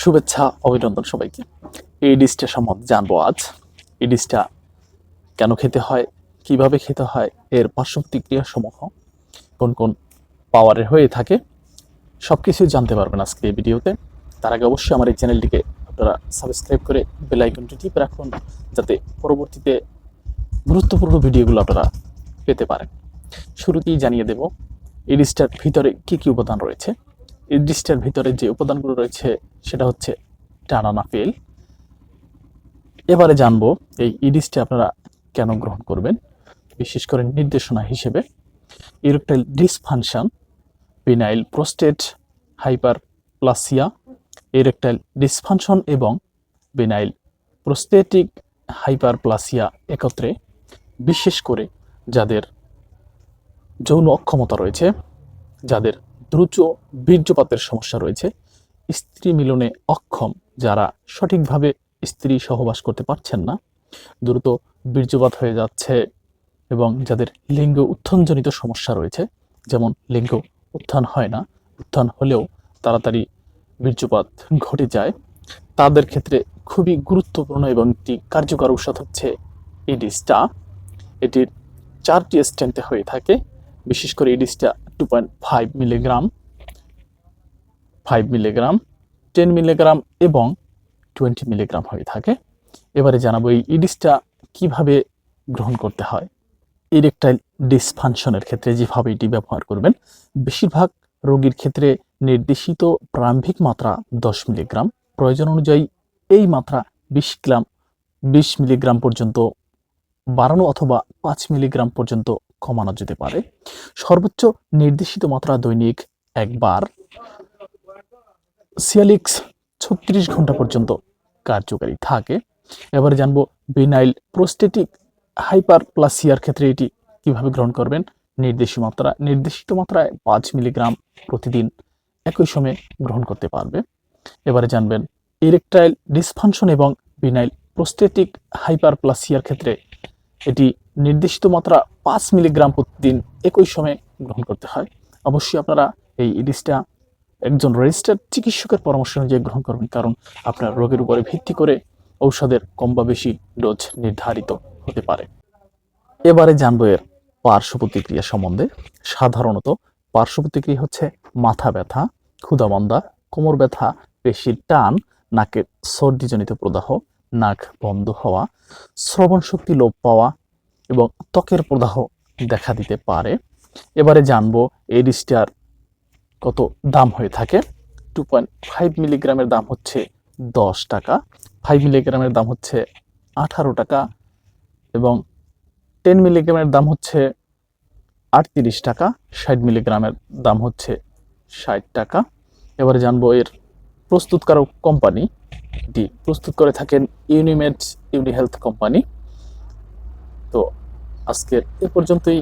শুভেচ্ছা, অভিনন্দন সবাইকে। এই ডিশটা সম্বন্ধে জানব আজ। এই ডিশটা কেন খেতে হয়, কীভাবে খেতে হয়, এর পার্শ্ব প্রতিক্রিয়া সমূহ কোন কোন পাওয়ারের হয়ে থাকে সব কিছু জানতে পারবেন আজকে এই ভিডিওতে। তার আগে অবশ্যই আমার এই চ্যানেলটিকে আপনারা সাবস্ক্রাইব করে বেল আইকনটি টিপে রাখুন, যাতে পরবর্তীতে গুরুত্বপূর্ণ ভিডিওগুলো আপনারা পেতে পারেন। শুরুতেই জানিয়ে দেব, এই ডিশটার ভিতরে কী কী উপাদান রয়েছে। এই ভিতরে যে উপাদানগুলো রয়েছে, সেটা হচ্ছে টানানা ফেল এবারে জানব এই ইডিসটা আপনারা কেন গ্রহণ করবেন, বিশেষ করে নির্দেশনা হিসেবে। Erectile dysfunction, penile prostate hyperplasia erectile dysfunction এবং বিনাইল প্রোস্টেটিক হাইপার প্লাসিয়া একত্রে, বিশেষ করে যাদের যৌন অক্ষমতা রয়েছে, যাদের দ্রুত বীর্যপাতের সমস্যা রয়েছে। স্ত্রী মিলনে অক্ষম যারা সঠিকভাবে স্ত্রী সহবাস করতে পারছেন না, দ্রুত বীর্যপাত হয়ে যাচ্ছে এবং যাদের লিঙ্গ উত্থানজনিত সমস্যা রয়েছে, যেমন লিঙ্গ উত্থান হয় না, উত্থান হলেও তাড়াতাড়ি বীর্যপাত ঘটে যায়, তাদের ক্ষেত্রে খুবই গুরুত্বপূর্ণ এবং একটি কার্যকর ঔষধ হচ্ছে ইডিসটা এটির চারটি স্ট্যান্ডে হয়ে থাকে, বিশেষ করে ইডিসটা two point five milligram five milligram ten milligram এবং টোয়েন্টি মিলিগ্রাম হয়ে থাকে। এবারে জানাব এই ইডিসটা কীভাবে গ্রহণ করতে হয়। ইরেকটাইল ডিসফাংশনের ক্ষেত্রে যেভাবে এটি ব্যবহার করবেন, বেশিরভাগ রোগীর ক্ষেত্রে নির্দেশিত প্রারম্ভিক মাত্রা দশ মিলিগ্রাম, প্রয়োজন অনুযায়ী এই মাত্রা বিশ গ্রাম, বিশ মিলিগ্রাম পর্যন্ত বাড়ানো অথবা পাঁচ মিলিগ্রাম পর্যন্ত কমানো যেতে পারে। সর্বোচ্চ নির্দেশিত মাত্রা দৈনিক একবার। সিয়ালিক্স ছত্রিশ ঘণ্টা পর্যন্ত কার্যকারী থাকে। এবারে জানব বিনাইল প্রোস্টেটিক হাইপার প্লাসিয়ার ক্ষেত্রে এটি কীভাবে গ্রহণ করবেন? নির্দেশিত মাত্রা, নির্দেশিত মাত্রায় পাঁচ মিলিগ্রাম প্রতিদিন একই সময়ে গ্রহণ করতে পারবে। এবারে জানবেন ইরেকটাইল ডিসফাংশন এবং বিনাইল প্রোস্টেটিক হাইপার প্লাসিয়ার ক্ষেত্রে এটি নির্দিষ্ট মাত্রা পাঁচ মিলিগ্রাম প্রতিদিন একই সময়ে গ্রহণ করতে হয়। অবশ্যই আপনারা এই ইডিসটা একজন রেজিস্টার্ড চিকিৎসকের পরামর্শ অনুযায়ী গ্রহণ করবেন, কারণ আপনার রোগের উপরে ভিত্তি করে ঔষধের কম বা বেশি ডোজ নির্ধারিত হতে পারে। এবারে জানব এর পার্শ্ব প্রতিক্রিয়া সম্বন্ধে। সাধারণত পার্শ্ব প্রতিক্রিয়া হচ্ছে মাথা ব্যথা, ক্ষুধামন্দা, কোমর ব্যথা, পেশির টান, নাকের সর্দিজনিত প্রদাহ নাক বন্ধ হওয়া, শ্রবণ শক্তি লোপ পাওয়া এবং ত্বকের প্রদাহ দেখা দিতে পারে। এবারে জানব এই ডিসটার কত দাম হয়ে থাকে। টু পয়েন্ট ফাইভ মিলিগ্রামের দাম হচ্ছে দশ টাকা। ফাইভ মিলিগ্রামের দাম হচ্ছে আঠারো টাকা এবং টেন মিলিগ্রামের দাম হচ্ছে আটত্রিশ টাকা। ষাট মিলিগ্রামের দাম হচ্ছে ষাট টাকা। এবারে জানব এর প্রস্তুতকারক কোম্পানি এটি প্রস্তুত করে থাকেন ইউনিমেড ইউনি হেলথ কোম্পানি তো আজকের এ পর্যন্তই।